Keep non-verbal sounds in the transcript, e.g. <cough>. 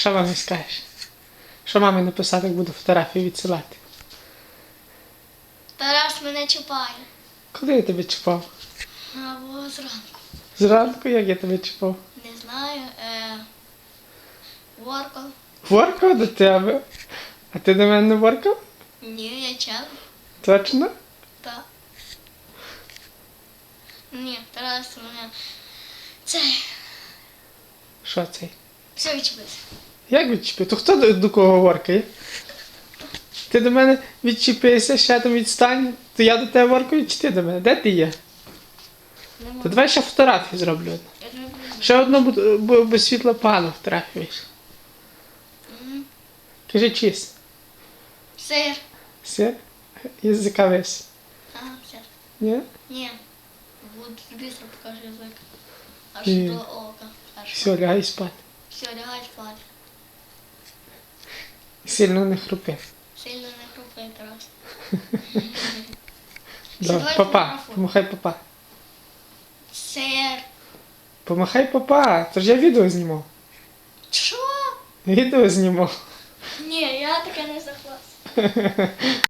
Що мамі скажеш? Що мамі написати, як буду фотографії відсилати? Тарас мене чіпає. Коли я тебе чіпав? Або зранку. Зранку, як я тебе чіпав? Не знаю. Е... Воркал. Воркав до тебе. А ти до мене не воркав? Ні, я чел. Точно? Так. Ні, Тарас мене. Цей. Що це? Все відчепився. Як відчепив? То хто до, до кого воркає? Ти до мене відчепися, ще там відстань. То я до тебе воркаю, чи ти до мене? Де ти є? Не То давай ще фотографію зроблю. Ще одну бу- бу- без світла погано фотографію вийшло. Мгм. Кажи чист. Сир. Все? Язика весь. Ага, все. Ні? Ні. Буду быстро покажу язик. Аж Ні. до ока. Аж Все, лягай спати. Все, лягай спати. Сильно не хрупи. Сильно не хрупай, Тарас. Давай, давай папа, помахай папа. Сир. Помахай папа, то ж я відео знімав. Що? Відео знімав. Ні, я таке не захват. <laughs>